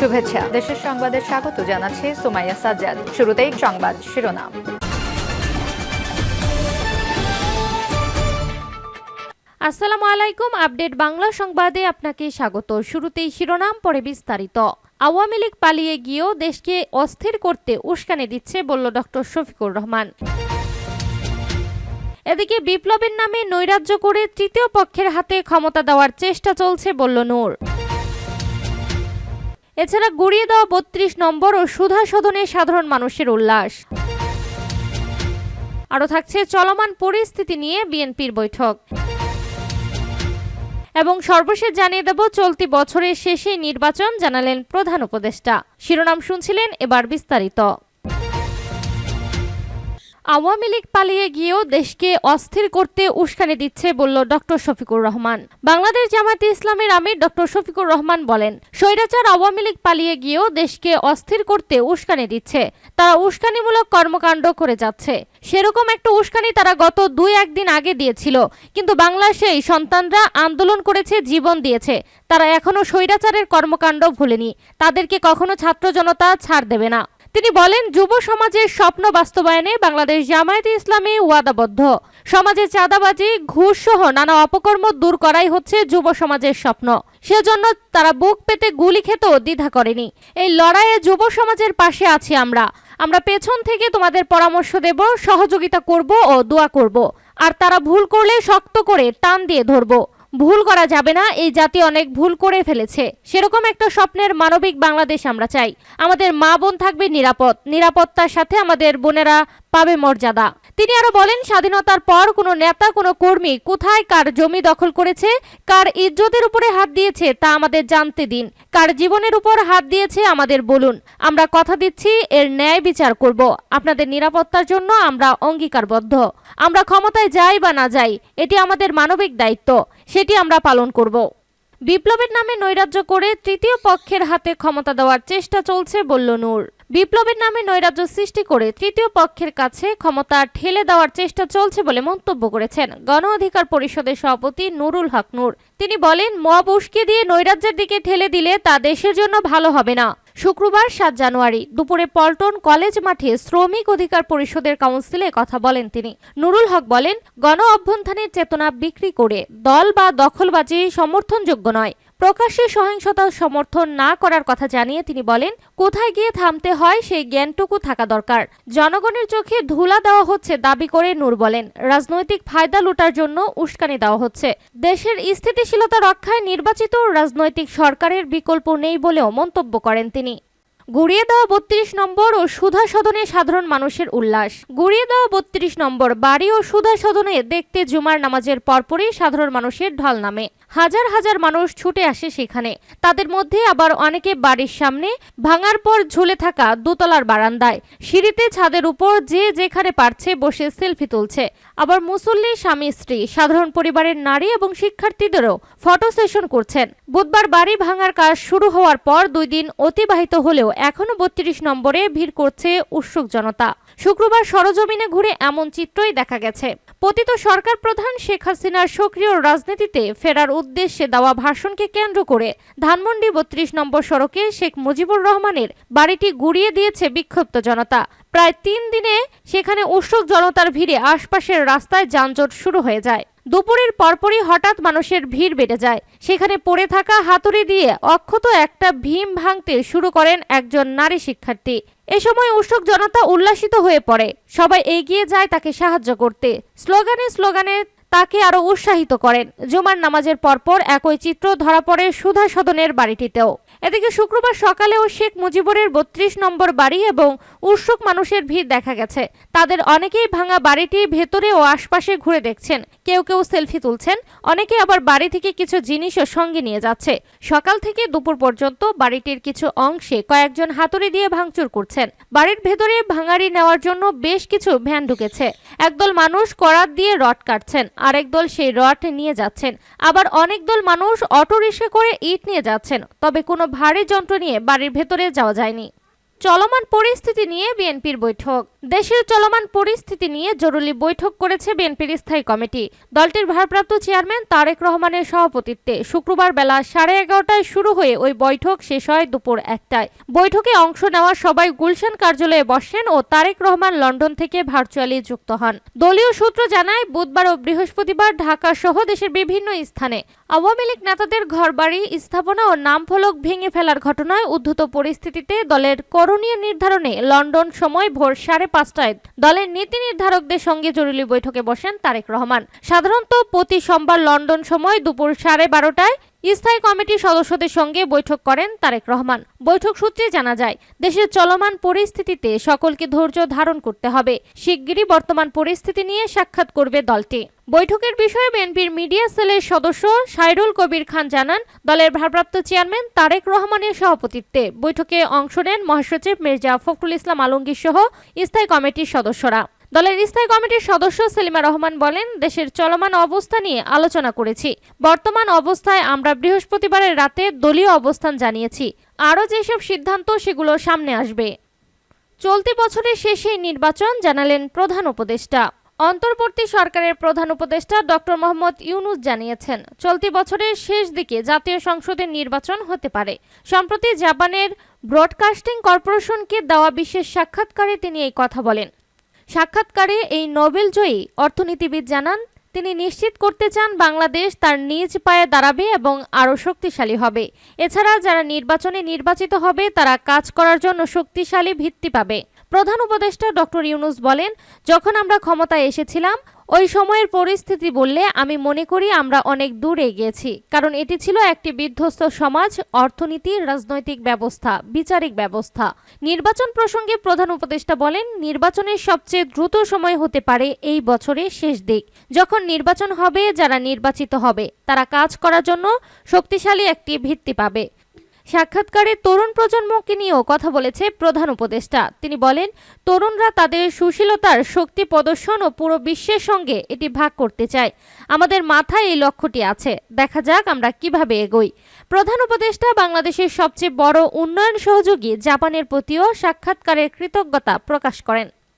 শুভেচ্ছা। দেশের সংবাদে স্বাগত জানাচ্ছি সুমাইয়া সাজ্জাদ। শুরুতেই সংবাদ শিরোনাম। আসসালামু আলাইকুম, আপডেট বাংলা সংবাদে আপনাকে স্বাগত। শুরুতেই শিরোনাম, পরে বিস্তারিত। আওয়ামী লীগ পালিয়ে গিয়েও দেশকে অস্থির করতে উস্কানি দিচ্ছে বলল ডক্টর শফিকুর রহমান। এদিকে বিপ্লবের নামে নৈরাজ্য করে তৃতীয় পক্ষের হাতে ক্ষমতা দেওয়ার চেষ্টা চলছে বলল নূর। এছাড়া গুড়িয়ে দেওয়া বত্রিশ নম্বর ও সুধা সদনে সাধারণ মানুষের উল্লাস। আরও থাকছে চলমান পরিস্থিতি নিয়ে বিএনপির বৈঠক। এবং সর্বশেষ জানিয়ে দেব, চলতি বছরের শেষে নির্বাচন জানালেন প্রধান উপদেষ্টা। শিরোনাম শুনছিলেন এবার বিস্তারিত। আওয়ামী লীগ পালিয়ে গিয়েও দেশকে অস্থির করতে উস্কানি দিচ্ছে, বলল ডক্টর শফিকুর রহমান। বাংলাদেশ জামায়াতে ইসলামের আমির ডক্টর শফিকুর রহমান বলেন, স্বৈরাচার আওয়ামী লীগ পালিয়ে গিয়েও দেশকে অস্থির করতে উস্কানি দিচ্ছে। তারা উস্কানিমূলক কর্মকাণ্ড করে যাচ্ছে। সেরকম একটা উস্কানি তারা গত দুই একদিন আগে দিয়েছিল। কিন্তু বাংলাদেশে এই সন্তানরা আন্দোলন করেছে, জীবন দিয়েছে। তারা এখনও স্বৈরাচারের কর্মকাণ্ড ভুলেনি। তাদেরকে কখনো ছাত্র জনতা ছাড় দেবে না। তিনি বলেন, যুব সমাজের স্বপ্ন বাস্তবায়নে বাংলাদেশ জামায়াতে ইসলামী ওয়াদাবদ্ধ। সমাজে চাঁদাবাজি ঘুষ সহ নানা অপকর্ম দূর করাই হচ্ছে যুব সমাজের স্বপ্ন। সেজন্য তারা বুক পেতে গুলি খেতেও দ্বিধা করেনি। এই লড়াইয়ে যুব সমাজের পাশে আছি আমরা। আমরা পেছন থেকে তোমাদের পরামর্শ দেব, সহযোগিতা করব ও দোয়া করব। আর তারা ভুল করলে শক্ত করে টান দিয়ে ধরবো। ভুল করা যাবে না, এই জাতি অনেক ভুল করে ফেলেছে। সেরকম একটা স্বপ্নের মানবিক বাংলাদেশ আমরা চাই। আমাদের মা বোন থাকবে নিরাপদ। নিরাপত্তার সাথে আমাদের বোনেরা পাবে মর্যাদা। তিনি আরও বলেন, স্বাধীনতার পর কোনো নেতা, কোনো কর্মী কোথায় কার জমি দখল করেছে, কার ইজ্জতের উপরে হাত দিয়েছে তা আমাদের জানতে দিন। কার জীবনের উপর হাত দিয়েছে আমাদের বলুন। আমরা কথা দিচ্ছি, এর ন্যায় বিচার করব। আপনাদের নিরাপত্তার জন্য আমরা অঙ্গীকারবদ্ধ। আমরা ক্ষমতায় যাই বা না যাই, এটি আমাদের মানবিক দায়িত্ব। সেটি আমরা পালন করব। বিপ্লবের নামে নৈরাজ্য করে তৃতীয় পক্ষের হাতে ক্ষমতা দেওয়ার চেষ্টা চলছে, বলল নূর। বিপ্লবের নামে নৈরাজ্য সৃষ্টি করে তৃতীয় পক্ষের কাছে ক্ষমতা ঠেলে দেওয়ার চেষ্টা চলছে বলে মন্তব্য করেছেন গণ অধিকার পরিষদের সভাপতি নুরুল হক নূর। তিনি বলেন উস্কে দিয়ে নৈরাজ্যের দিকে ঠেলে দিলে তা দেশের জন্য ভালো হবে না। শুক্রবার সাত জানুয়ারি দুপুরে পল্টন কলেজ মাঠে শ্রমিক অধিকার পরিষদের কাউন্সিলে কথা বলেন তিনি। নুরুল হক বলেন, গণ অভ্যন্থানের চেতনা বিক্রি করে দল বা দখলবাজি সমর্থনযোগ্য নয়। প্রকাশ্যে সহিংসতা সমর্থন না করার কথা জানিয়ে তিনি বলেন, কোথায় গিয়ে থামতে হয় সেই জ্ঞানটুকু থাকা দরকার। জনগণের চোখে ধুলা দেওয়া হচ্ছে দাবি করে নূর বলেন, রাজনৈতিক ফায়দা লুটার জন্য উস্কানি দেওয়া হচ্ছে। দেশের স্থিতিশীলতা রক্ষায় নির্বাচিত রাজনৈতিক সরকারের বিকল্প নেই বলেও মন্তব্য করেন তিনি। গুড়িয়ে দেওয়া বত্রিশ নম্বর ও সুধা সদনে সাধারণ মানুষের উল্লাস। গুড়িয়ে দেওয়া বত্রিশ নম্বর বাড়ি ও সুধা সদনে দেখতে জুমার নামাজের পরপরই সাধারণ মানুষের ঢল নামে। হাজার হাজার মানুষ ছুটে আসে সেখানে। তাদের মধ্যে আবার অনেকে বাড়ির সামনে ভাঙার পর ঝুলে থাকা দোতলার বারান্দায়। সিঁড়িতে ছাদের উপর যে যেখানে পারছে বসে সেলফি তুলছে। আবার মুসল্লি, স্বামী, স্ত্রী, সাধারণ পরিবারের নারী এবং শিক্ষার্থীদেরও ফটো সেশন করছেন। বুধবার বাড়ি ভাঙার কাজ শুরু হওয়ার পর দুই দিন অতিবাহিত হলেও এখনও বত্রিশ নম্বরে ভিড় করছে উৎসুক জনতা। শুক্রবার সরজমিনে ঘুরে এমন চিত্রই দেখা গেছে। পতিত সরকার প্রধান শেখ হাসিনার সক্রিয় রাজনীতিতে ফেরার উদ্দেশ্যে দেওয়া ভাষণকে কেন্দ্র করে ধানমন্ডি বত্রিশ নম্বর সড়কে শেখ মুজিবুর রহমানের বাড়িটি গুড়িয়ে দিয়েছে বিক্ষুব্ধ জনতা। প্রায় তিন দিনে সেখানে উৎসুক জনতার ভিড়ে আশপাশের রাস্তায় যানজট শুরু হয়ে যায়। দুপুরের পরপরই হঠাৎ মানুষের ভিড় বেড়ে যায়। সেখানে পড়ে থাকা হাতুড়ি দিয়ে অক্ষত একটা ভীম ভাঙতে শুরু করেন একজন নারী শিক্ষার্থী। এ সময় উৎসুক জনতা উল্লাসিত হয়ে পড়ে। সবাই এগিয়ে যায় তাকে সাহায্য করতে। স্লোগানে স্লোগানে তাকে আরও উৎসাহিত করেন। জুমার নামাজের পরপর একই চিত্র ধরা পড়ে সুধা সদনের বাড়িটিতেও। এদিকে শুক্রবার সকালেও শেখ মুজিবুরের বত্রিশ নম্বর বাড়ি এবং উৎসুক মানুষের ভিড় দেখা গেছে। তাদের অনেকেই ভাঙা বাড়িটি ভেতরে ও আশপাশে ঘুরে দেখছেন। কেউ কেউ সেলফি তুলছেন, অনেকে আবার বাড়ি থেকে কিছু জিনিসও সঙ্গে নিয়ে যাচ্ছে। সকাল থেকে দুপুর পর্যন্ত বাড়িটির কিছু অংশে কয়েকজন হাতুড়ি দিয়ে ভাঙচুর করছেন। বাড়ির ভেতরে ভাঙাড়ি নেওয়ার জন্য বেশ কিছু ভ্যান ঢুকেছে। একদল মানুষ করাত দিয়ে রড কাটছেন, আরেক দল সেই রড নিয়ে যাচ্ছেন। আবার অনেক দল মানুষ অটো রিক্সা করে ইট নিয়ে যাচ্ছেন। তবে কোনো ভারী যন্ত্র নিয়ে বাড়ির ভেতরে যাওয়া যায়নি। চলমান পরিস্থিতি নিয়ে বিএনপির বৈঠক। দেশের চলমান পরিস্থিতি নিয়ে জরুরি বৈঠক করেছে বিএনপির স্থায়ী কমিটি। দলটির ভারপ্রাপ্ত চেয়ারম্যান তারেক রহমানের সভাপতিত্বে শুক্রবার বেলা সাড়ে এগারোটায় শুরু হয়ে ওই বৈঠক শেষ হয় দুপুর একটায়। বৈঠকে অংশ নেওয়া সবাই গুলশান কার্যালয়ে বসেন ও তারেক রহমান লন্ডন থেকে ভার্চুয়ালি যুক্ত হন। দলীয় সূত্র জানায়, বুধবার ও বৃহস্পতিবার ঢাকা সহ দেশের বিভিন্ন স্থানে আওয়ামী লীগ নেতাদের ঘরবাড়ি, স্থাপনা ও নামফলক ভেঙে ফেলার ঘটনায় উদ্ধত পরিস্থিতিতে দলের করণীয় নির্ধারণে লন্ডন সময় ভোর সাড়ে পাঁচটায় দলের নীতি নির্ধারকদের সঙ্গে জরুরি বৈঠকে বসেন তারেক রহমান। সাধারণত প্রতি সোমবার লন্ডন সময় দুপুর সাড়ে বারোটায় স্থায়ী কমিটির সদস্যদের সঙ্গে বৈঠক করেন তারেক রহমান। বৈঠক সূত্রে জানা যায়, দেশের চলমান পরিস্থিতিতে সকলকে ধৈর্য ধারণ করতে হবে। শিগগিরই বর্তমান পরিস্থিতি নিয়ে সাক্ষাৎ করবে দলটি। বৈঠকের বিষয়ে বিএনপির মিডিয়া সেলের সদস্য সাইরুল কবির খান জানান, দলের ভারপ্রাপ্ত চেয়ারম্যান তারেক রহমানের সভাপতিত্বে বৈঠকে অংশ নেন মহাসচিব মির্জা ফখরুল ইসলাম আলমগীর সহ স্থায়ী কমিটির সদস্যরা। দলের স্থায়ী কমিটির সদস্য সেলিমা রহমান বলেন, দেশের চলমান অবস্থা নিয়ে আলোচনা করেছি। বর্তমান অবস্থায় আমরা বৃহস্পতিবারের রাতে দলীয় অবস্থান জানিয়েছি। আরও যেসব সিদ্ধান্ত, সেগুলো সামনে আসবে। চলতি বছরের শেষে নির্বাচন, জানালেন প্রধান উপদেষ্টা। অন্তর্বর্তী সরকারের প্রধান উপদেষ্টা ডক্টর মোহাম্মদ ইউনুস জানিয়েছেন, চলতি বছরের শেষ দিকে জাতীয় সংসদের নির্বাচন হতে পারে। সম্প্রতি জাপানের ব্রডকাস্টিং কর্পোরেশনকে দেওয়া বিশেষ সাক্ষাৎকারে তিনি এই কথা বলেন। সাক্ষাৎকারে এই নোবেল জয়ী অর্থনীতিবিদ জানান, তিনি নিশ্চিত করতে চান বাংলাদেশ তার নিজ পায়ে দাঁড়াবে এবং আরও শক্তিশালী হবে। এছাড়া যারা নির্বাচনে নির্বাচিত হবে, তারা কাজ করার জন্য শক্তিশালী ভিত্তি পাবে। প্রধান উপদেষ্টা ডক্টর ইউনুস বলেন, যখন আমরা ক্ষমতায় এসেছিলাম ওই সময়ের পরিস্থিতি বললে আমি মনে করি আমরা অনেক দূর এগিয়েছি, কারণ এটি ছিল একটি বিধ্বস্ত সমাজ, অর্থনীতি, রাজনৈতিক ব্যবস্থা, বিচারিক ব্যবস্থা। নির্বাচন প্রসঙ্গে প্রধান উপদেষ্টা বলেন, নির্বাচনের সবচেয়ে দ্রুত সময় হতে পারে এই বছরের শেষ দিক। যখন নির্বাচন হবে, যারা নির্বাচিত হবে, তারা কাজ করার জন্য শক্তিশালী একটি ভিত্তি পাবে। সাক্ষাৎকারে তরুণ প্রজন্মকে নিয়েও কথা বলেছে প্রধান উপদেষ্টা। তিনি বলেন, তরুণরা তাদের সুশীলতার শক্তি প্রদর্শন ও পুরো বিশ্বের সঙ্গে এটি ভাগ করতে চায়। আমাদের মাথায় এই লক্ষ্যটি আছে। দেখা যাক আমরা কীভাবে এগোই। প্রধান উপদেষ্টা বাংলাদেশের সবচেয়ে বড় উন্নয়ন সহযোগী জাপানের প্রতিও সাক্ষাৎকারের কৃতজ্ঞতা প্রকাশ করেন।